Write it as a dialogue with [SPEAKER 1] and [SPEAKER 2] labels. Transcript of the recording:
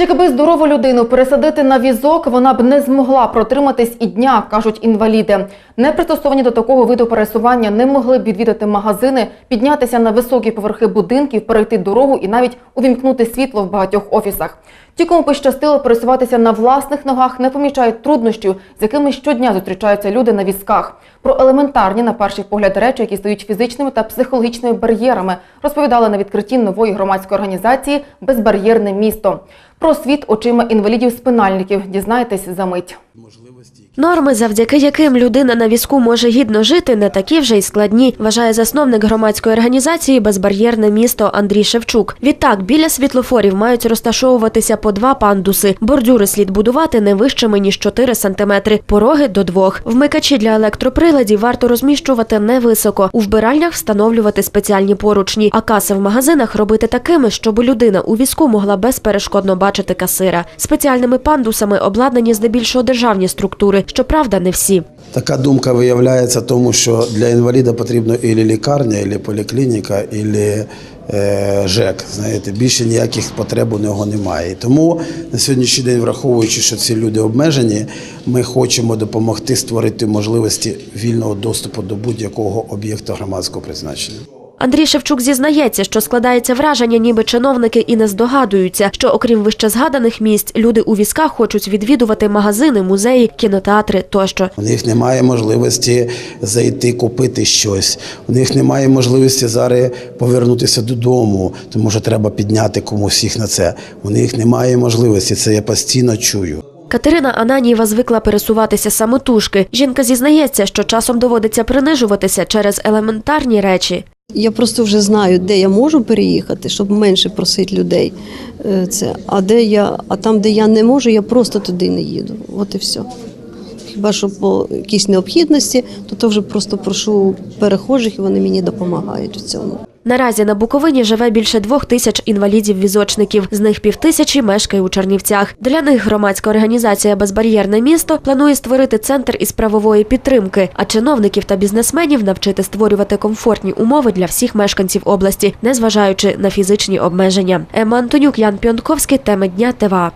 [SPEAKER 1] Якби здорову людину пересадити на візок, вона б не змогла протриматись і дня, кажуть інваліди. Не пристосовані до такого виду пересування не могли б відвідати магазини, піднятися на високі поверхи будинків, перейти дорогу і навіть увімкнути світло в багатьох офісах. Ті, кому пощастило пересуватися на власних ногах, не помічають труднощів, з якими щодня зустрічаються люди на візках. Про елементарні, на перший погляд, речі, які стають фізичними та психологічними бар'єрами, розповідали на відкритті нової громадської організації Безбар'єрне місто. Про світ очима інвалідів-спинальників дізнаєтесь за мить.
[SPEAKER 2] Норми, завдяки яким людина на візку може гідно жити, не такі вже й складні, вважає засновник громадської організації Безбар'єрне місто Андрій Шевчук. Відтак, біля світлофорів мають розташовуватися по два пандуси. Бордюри слід будувати не вищими ніж 4 сантиметри, пороги до двох. Вмикачі для електроприладів варто розміщувати невисоко. У вбиральнях встановлювати спеціальні поручні, а каси в магазинах робити такими, щоб людина у візку могла безперешкодно бачити касира. Спеціальними пандусами обладнані здебільшого державні структури. Щоправда, не всі.
[SPEAKER 3] Така думка виявляється тому, що для інваліда потрібно і лікарня, і поліклініка, і е, ЖЕК. Знаєте, більше ніяких потреб у нього немає. Тому на сьогоднішній день, враховуючи, що ці люди обмежені, ми хочемо допомогти створити можливості вільного доступу до будь-якого об'єкту громадського призначення.
[SPEAKER 2] Андрій Шевчук зізнається, що складається враження, ніби чиновники і не здогадуються, що окрім вище згаданих місць, люди у візках хочуть відвідувати магазини, музеї, кінотеатри тощо.
[SPEAKER 3] У них немає можливості зайти купити щось. У них немає можливості зараз повернутися додому, тому що треба підняти комусь їх на це. У них немає можливості. Це я постійно чую.
[SPEAKER 2] Катерина Ананієва звикла пересуватися самотужки. Жінка зізнається, що часом доводиться принижуватися через елементарні речі.
[SPEAKER 4] Я просто вже знаю, де я можу переїхати, щоб менше просити людей. е, Це а де я, а там, де я не можу, я просто туди не їду. От і все. Хіба що по якійсь необхідності, то то вже просто прошу перехожих, і вони мені допомагають у цьому.
[SPEAKER 2] Наразі на Буковині живе більше двох тисяч інвалідів-візочників. З них півтисячі мешкає у Чернівцях. Для них громадська організація Безбар'єрне місто планує створити центр із правової підтримки, а чиновників та бізнесменів навчити створювати комфортні умови для всіх мешканців області, незважаючи на фізичні обмеження. Ема Антонюк, Ян Піонковський, теми дня ТВА.